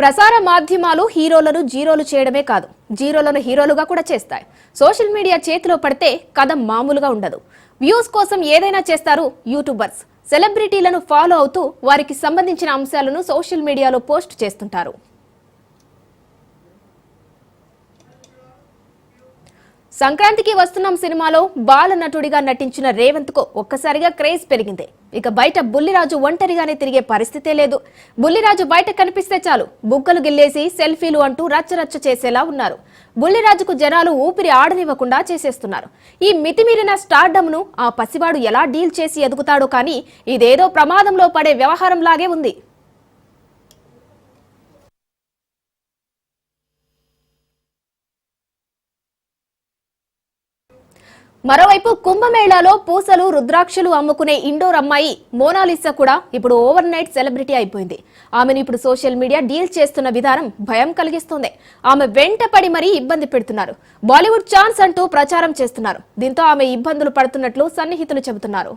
ప్రసార మాధ్యమాలు హీరోలను జీరోలు చేయడమే కాదు జీరోలను హీరోలుగా కూడా చేస్తాయి. సోషల్ మీడియా చేతిలో పడితే కథ మామూలుగా ఉండదు. వ్యూస్ కోసం ఏదైనా చేస్తారు యూట్యూబర్స్. సెలబ్రిటీలను ఫాలో అవుతూ వారికి సంబంధించిన అంశాలను సోషల్ మీడియాలో పోస్ట్ చేస్తుంటారు. సంక్రాంతికి వస్తున్నాం సినిమాలో బాల నటుడిగా నటించిన రేవంత్కు ఒక్కసారిగా క్రేజ్ పెరిగింది. ఇక బయట బుల్లిరాజు ఒంటరిగానే తిరిగే పరిస్థితే లేదు. బుల్లిరాజు బయట కనిపిస్తే చాలు. బుగ్గలు గిల్లేసి సెల్ఫీలు అంటూ రచ్చరచ్చ చేసేలా ఉన్నారు. బుల్లిరాజుకు జనాలు ఊపిరి ఆడనివ్వకుండా చేసేస్తున్నారు. ఈ మితిమీరిన స్టార్డమ్ను ఆ పసివాడు ఎలా డీల్ చేసి ఎదుగుతాడో కానీ ఇదేదో ప్రమాదంలో పడే వ్యవహారంలాగే ఉంది. మరోవైపు కుంభమేళాలో పూసలు రుద్రాక్షలు అమ్ముకునే ఇండోర్ అమ్మాయి మోనాలిసా కూడా ఇప్పుడు ఓవర్ నైట్ సెలబ్రిటీ అయిపోయింది. ఆమెను ఇప్పుడు సోషల్ మీడియా డీల్ చేస్తున్న విధానం భయం కలిగిస్తోంది. ఆమె వెంట పడి మరీ ఇబ్బంది పెడుతున్నారు. బాలీవుడ్ ఛాన్స్ అంటూ ప్రచారం చేస్తున్నారు. దీంతో ఆమె ఇబ్బందులు పడుతున్నట్లు సన్నిహితులు చెబుతున్నారు.